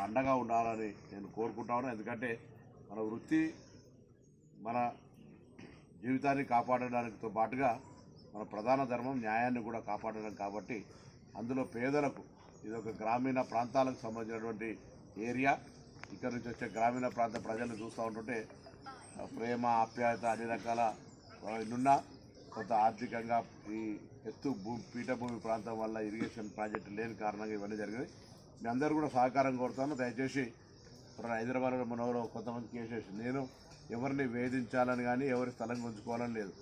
అండగా ఉండాలని నేను కోరుకుంటాను ఎందుకంటే మన వృత్తి మన జీవితాన్ని కాపాడడానికితో పాటుగా మన ప్రధాన ధర్మం న్యాయాన్ని కూడా కాపాడడం కాబట్టి అందులో పేదలకు ఇది ఒక గ్రామీణ ప్రాంతాలకు సంబంధించినటువంటి ఏరియా. ఇక్కడ నుంచి వచ్చే గ్రామీణ ప్రాంత ప్రజలను చూస్తూ ఉంటుంటే ప్రేమ ఆప్యాయత అన్ని రకాల ఆ, కొంత ఆర్థికంగా ఈ ఎత్తు భూ పీఠభూమి ప్రాంతం వల్ల ఇరిగేషన్ ప్రాజెక్టు లేని కారణంగా ఇవన్నీ జరిగినాయి. మీ అందరూ కూడా సహకారం కోరుతాను. దయచేసి ఇప్పుడు హైదరాబాద్లో మనవలో కొంతమంది కేసేసి నేను ఎవరిని వేధించాలని కానీ ఎవరి స్థలం గుంజుకోవాలని లేదు.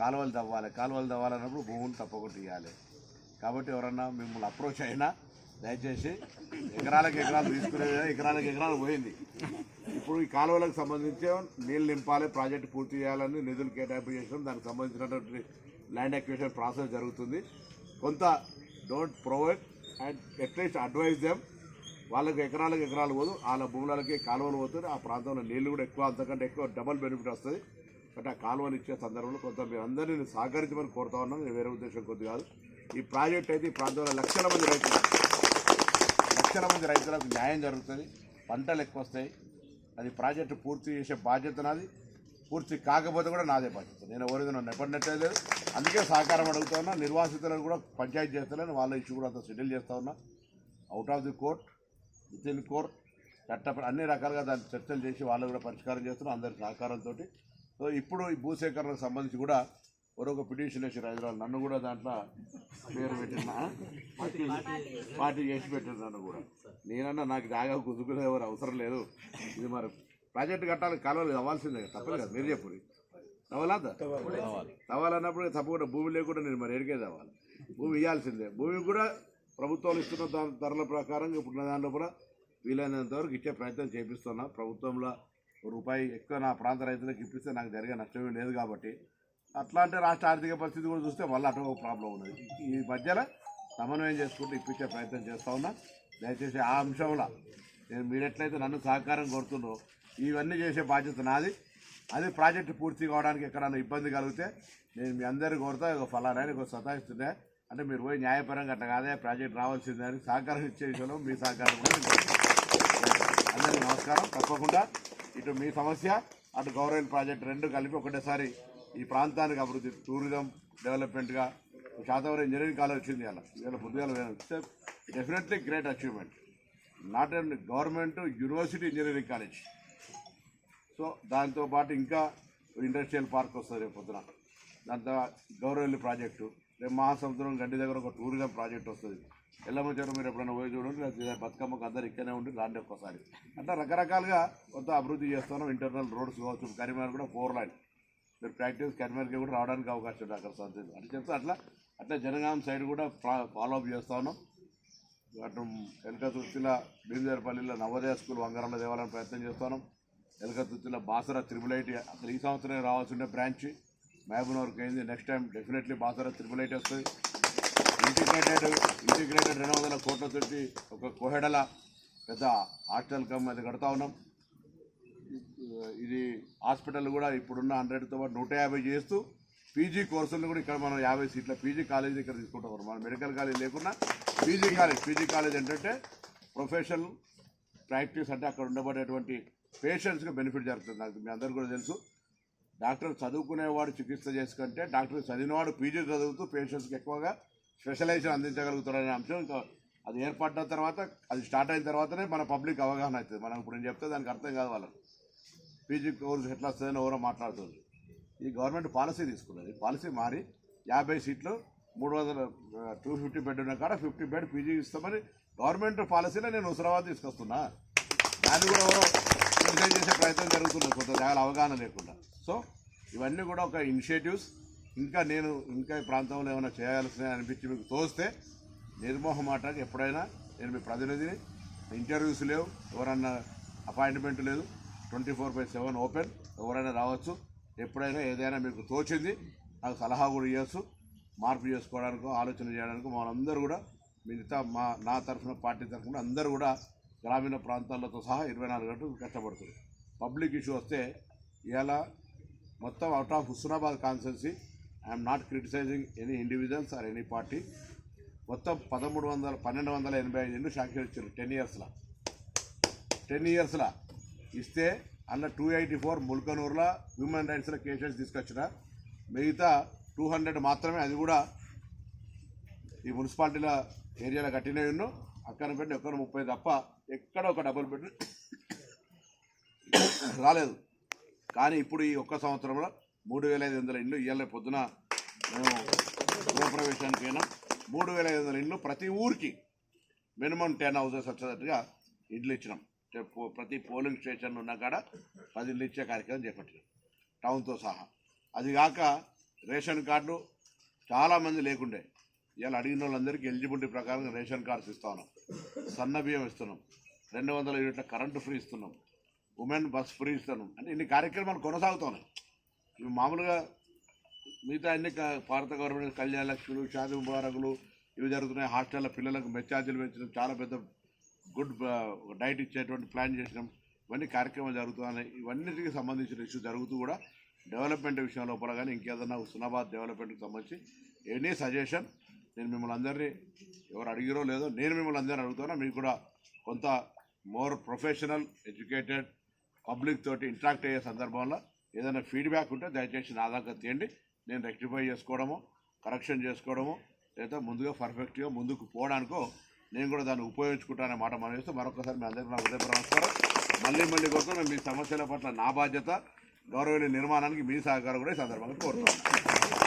కాలువలు తవ్వాలి. కాలువలు తవ్వాలన్నప్పుడు భూములు తప్పకుండా ఇవ్వాలి కాబట్టి ఎవరన్నా మిమ్మల్ని అప్రోచ్ అయినా దయచేసి ఎకరాలకు ఎకరాలు తీసుకునేది ఎకరాలకు ఎకరాలు పోయింది. ఇప్పుడు ఈ కాలువలకు సంబంధించి నీళ్ళు నింపాలి ప్రాజెక్టు పూర్తి చేయాలని నిధులు కేటాయింపు చేసినాం దానికి సంబంధించినటువంటి ల్యాండ్ అక్విజిషన్ ప్రాసెస్ జరుగుతుంది. కొంత don't provide and at least advise them వాళ్ళకి ఎకరాలకు ఎకరాలు పోదు. వాళ్ళ భూములకి కాలువలు పోతుంది ఆ ప్రాంతంలో నీళ్ళు కూడా ఎక్కువ అంతకంటే ఎక్కువ డబల్ బెనిఫిట్ వస్తుంది. బట్ ఆ కాలువలు ఇచ్చే సందర్భంలో కొంత మీరు అందరినీ సహకరించమని కోరుతా ఉన్నాను నేను వేరే ఉద్దేశం కొద్ది కాదు. ఈ ప్రాజెక్ట్ అయితే ఈ ప్రాంతంలో లక్షల మంది రైతులు లక్షల మంది రైతులకు న్యాయం జరుగుతుంది. పంటలు ఎక్కువ వస్తాయి. అది ప్రాజెక్టు పూర్తి చేసే బాధ్యత నాది. పూర్తి కాకపోతే కూడా నాదే బాధ్యత నేను ఎవరిదైనా నన్ను లేదు. అందుకే సహకారం అడుగుతా ఉన్నా నిర్వాసితులను కూడా పంచాయతీ చేస్తలేను. వాళ్ళ ఇష్యూ కూడా అంత సెటిల్ చేస్తూ ఉన్నా. Out of the court with in court చట్ట అన్ని రకాలుగా దాన్ని చర్చలు చేసి వాళ్ళు కూడా పరిష్కారం చేస్తున్నాం అందరి సహకారంతో సో ఇప్పుడు ఈ భూసేకరణకు సంబంధించి కూడా మరొక పిటిషన్ వేసి హైదరాబాద్ నన్ను కూడా దాంట్లో పేరు పెట్టిన? పార్టీ చేసి పెట్టిన నన్ను కూడా. నేనన్నా నాకు దాగా కుదుకునే ఎవరు అవసరం లేదు. ఇది మరి ప్రాజెక్ట్ కట్టాలి కాలువలు అవ్వాల్సిందే కదా, తప్పదు కదా మీరు చెప్పు తవ్వాలా? తవ్వాలన్నప్పుడు తప్పకుండా భూమి లేకుండా నేను మరి ఎడికే తవ్వాలి. భూమి ఇవ్వాల్సిందే భూమి కూడా ప్రభుత్వాలు ఇస్తున్న ధర- ధరల ప్రకారం ఇప్పుడున్న దాంట్లో కూడా వీలైనంత వరకు ఇచ్చే ప్రయత్నం చేపిస్తున్నా. ప్రభుత్వంలో ఒక రూపాయి ఎక్కువ నా ప్రాంత రైతులకు ఇప్పిస్తే నాకు జరిగే నష్టమే లేదు కాబట్టి. అట్లాంటి రాష్ట్ర ఆర్థిక పరిస్థితి కూడా చూస్తే మళ్ళీ అటు ఒక ప్రాబ్లం ఉన్నది. ఈ మధ్యలో సమన్వయం చేసుకుంటూ ఇప్పించే ప్రయత్నం చేస్తా ఉన్నా. దయచేసి ఆ అంశంలో నేను మీరు ఎట్లయితే నన్ను సహకారం కోరుతుండ్రో ఇవన్నీ చేసే బాధ్యత నాది. అది ప్రాజెక్టు పూర్తి కావడానికి ఎక్కడైనా ఇబ్బంది కలిగితే నేను మీ అందరికీ కోరుతా ఒక ఫలానా ఒక సతాయిస్తుండే అంటే మీరు పోయి న్యాయపరంగా అట్లా కాదే ప్రాజెక్ట్ రావాల్సిందే అని సహకారం ఇచ్చే విషయంలో మీ సహకారం కూడా. అందరికీ నమస్కారం. తప్పకుండా ఇటు మీ సమస్య అటు గౌరవ ప్రాజెక్ట్ రెండు కలిపి ఒకటేసారి ఈ ప్రాంతానికి అభివృద్ధి టూరిజం డెవలప్మెంట్గా. శాతవరం ఇంజనీరింగ్ కాలేజ్ వచ్చింది అలా ఇవాళ పొద్దుగాల definitely great achievement not and government university engineering college. So దాంతో పాటు ఇంకా ఇండస్ట్రియల్ పార్క్ వస్తుంది రేపు పొద్దున. దాంతో గౌరవల్లి ప్రాజెక్టు రేపు మహాసముద్రం గడ్డి దగ్గర ఒక టూరిజం ప్రాజెక్ట్ వస్తుంది. ఎల్లమ్మచారు మీరు ఎప్పుడైనా పోయి చూడండి లేదా బతుకమ్మకు అందరు ఇక్కడనే ఉండి రాండి ఒక్కసారి. అట్లా రకరకాలుగా కొంత అభివృద్ధి చేస్తున్నాం ఇంటర్నల్ రోడ్స్ కావచ్చు కరీంనగర్ కూడా ఫోర్ లైన్ మీరు ప్రాక్టీస్ కరీంనగర్కి కూడా రావడానికి అవకాశం ఉంది అక్కడ సంతోషం. అట్లా చెప్తే అట్లా అట్లా జనగాం సైడ్ కూడా ఫాలో అప్ చేస్తా ఉన్నాం. అటు ఎలకతుర్తిల భీమదేవరపల్లిలో నవోదయ స్కూల్ వంగరంలో దేవాలయం ప్రయత్నం చేస్తున్నాం. ఎలకతుర్తిల బాసర త్రిబుల్ ఐటీ అసలు ఈ సంవత్సరం రావాల్సి ఉండే బ్రాంచ్. మహబూబ్నగర్కి అయింది next time definitely Basara triple IT వస్తుంది. ఇంటిగ్రేటెడ్ ఇంటిగ్రేటెడ్ రెండు వందల కోట్ల తోటి ఒక కోహెడల పెద్ద హాస్టల్ కమ్ అది కడతా ఉన్నాం. ఇది హాస్పిటల్ కూడా ఇప్పుడున్న హండ్రెడ్తో పాటు నూట యాభై చేస్తూ పీజీ కోర్సులను కూడా ఇక్కడ మనం యాభై సీట్ల పీజీ కాలేజ్ ఇక్కడ తీసుకుంటాం మన మెడికల్ కాలేజ్ లేకుండా పీజీ కాలేజ్ పీజీ కాలేజ్ ఏంటంటే ప్రొఫెషనల్ ప్రాక్టీస్ అంటే అక్కడ ఉండబడేటువంటి పేషెంట్స్కి బెనిఫిట్ జరుగుతుంది. నాకు మీ అందరు కూడా తెలుసు. డాక్టర్ చదువుకునేవాడు చికిత్స చేసుకుంటే డాక్టర్ చదివినవాడు పీజీ చదువుతూ పేషెంట్స్కి ఎక్కువగా స్పెషలైజేషన్ అందించగలుగుతాడనే అంశం ఇంకా అది ఏర్పడిన తర్వాత అది స్టార్ట్ అయిన తర్వాతనే మన పబ్లిక్ అవగాహన అవుతుంది. మనం ఇప్పుడు నేను చెప్తే దానికి అర్థం కాదు వాళ్ళకి. పీజీ కోర్స్ ఎట్లా వస్తుందని ఎవరో మాట్లాడుతుంది ఈ గవర్నమెంట్ పాలసీ తీసుకున్నది. పాలసీ మారి యాభై సీట్లు మూడు వందల టూ ఫిఫ్టీ బెడ్ ఉన్న కాడ ఫిఫ్టీ బెడ్ పీజీ ఇస్తామని గవర్నమెంట్ పాలసీలో నేను హుసరాబాద్ తీసుకొస్తున్నా. దాన్ని కూడా ఎవరో క్రిటిసైజ్ చేసే ప్రయత్నం జరుగుతుంది కొంత జాగాల అవగాహన లేకుండా. సో ఇవన్నీ కూడా ఒక ఇనిషియేటివ్స్ ఇంకా నేను ఇంకా ఈ ప్రాంతంలో ఏమైనా చేయాల్సిన అనిపించి మీకు తోస్తే నిర్మోహమాటకి ఎప్పుడైనా నేను మీ ప్రతినిధిని. ఇంటర్వ్యూస్ లేవు ఎవరన్నా అపాయింట్మెంట్ లేదు twenty four by seven open ఎవరైనా రావచ్చు ఎప్పుడైనా ఏదైనా మీకు తోచింది నాకు సలహా కూడా ఇవ్వచ్చు. మార్పు చేసుకోవడానికి ఆలోచన చేయడానికి మనందరూ కూడా మిగతా మా నా తరఫున పార్టీ తరఫున అందరూ కూడా గ్రామీణ ప్రాంతాలతో సహా ఇరవై నాలుగు గంటలు కష్టపడుతుంది పబ్లిక్ ఇష్యూ వస్తే ఇలా మొత్తం out of Husnabad constituency I'm not criticising any individuals or any party మొత్తం పదమూడు వందల పన్నెండు వందల ఎనభై ఐదు ఇల్లు శాంక్షన్ ఇచ్చారు టెన్ ఇయర్స్లో. టెన్ ఇయర్స్లో ఇస్తే అందులో టూ ఎయిటీ ఫోర్ ముల్కనూరులో హ్యూమన్ రైట్స్లో కేసెస్ తీసుకొచ్చిన మిగతా టూ హండ్రెడ్ మాత్రమే అది కూడా ఈ మున్సిపాలిటీల ఏరియాలో కట్టినవి ఉన్ను. అక్కడ పెట్టి ఒక్కరు ముప్పై తప్ప ఎక్కడ ఒక డబుల్ పెట్టి రాలేదు. కానీ ఇప్పుడు ఈ ఒక్క సంవత్సరంలో మూడు వేల ఐదు వందల ఇండ్లు ఇవాళ పొద్దున మేము గృహప్రవేశానికి అయినా మూడు వేల ఐదు వందల ఇండ్లు ప్రతి ఊరికి మినిమం టెన్ హౌసెస్ వచ్చేటట్టుగా ఇండ్లు ఇచ్చినాం. పో- ప్రతి పోలింగ్ స్టేషన్ ఉన్న కాడ పది ఇండ్లు ఇచ్చే కార్యక్రమం చేపట్టినాం. టౌన్తో సహా. అది కాక రేషన్ కార్డు చాలామంది లేకుండే. ఇవాళ అడిగిన వాళ్ళందరికీ ఎలిజిబిలిటీ ప్రకారం రేషన్ కార్డ్స్ ఇస్తా ఉన్నాం. సన్న బియ్యం ఇస్తున్నాం. రెండు వందల యూనిట్ల కరెంటు ఫ్రీ ఇస్తున్నాం. ఉమెన్ బస్ ఫ్రీ ఇస్తున్నాం. అంటే ఇన్ని కార్యక్రమాలు కొనసాగుతున్నాయి. ఇవి మామూలుగా మిగతా అన్ని భారత గవర్నమెంట్ కళ్యాణ లక్ష్ములు షాది ముబారకులు ఇవి జరుగుతున్నాయి. హాస్టల్లో పిల్లలకు మెచ్చార్జీలు పెంచడం చాలా పెద్ద గుడ్ డైట్ ఇచ్చేటువంటి ప్లాన్ చేసినాం. ఇవన్నీ కార్యక్రమాలు జరుగుతున్నాయి. ఇవన్నిటికి సంబంధించిన ఇష్యూ జరుగుతూ కూడా డెవలప్మెంట్ విషయం లోపల కానీ ఇంకేదన్నా హుస్నాబాద్ డెవలప్మెంట్కి సంబంధించి ఎనీ సజెషన్ నేను మిమ్మల్ని అందరినీ ఎవరు అడిగిరో లేదో నేను మిమ్మల్ని అందరినీ అడుగుతున్నా. మీకు కూడా కొంత మోర్ ప్రొఫెషనల్ ఎడ్యుకేటెడ్ పబ్లిక్ తోటి ఇంటరాక్ట్ అయ్యే సందర్భంలో ఏదైనా ఫీడ్బ్యాక్ ఉంటే దయచేసి నా దాకా తీయండి. నేను రెక్టిఫై చేసుకోవడము కరెక్షన్ చేసుకోవడము లేదా ముందుగా పర్ఫెక్ట్గా ముందుకు పోవడానికో నేను కూడా దాన్ని ఉపయోగించుకుంటానే మాట మనం చేస్తూ మరొకసారి మీ అందరికీ నా ఉదయం నమస్కారం. మళ్ళీ మళ్ళీ కోసం మీ సమస్యల పట్ల నా బాధ్యత గౌరవనీయ నిర్మాణానికి మీ సహకారం కూడా ఈ సందర్భంగా కోరుతున్నాను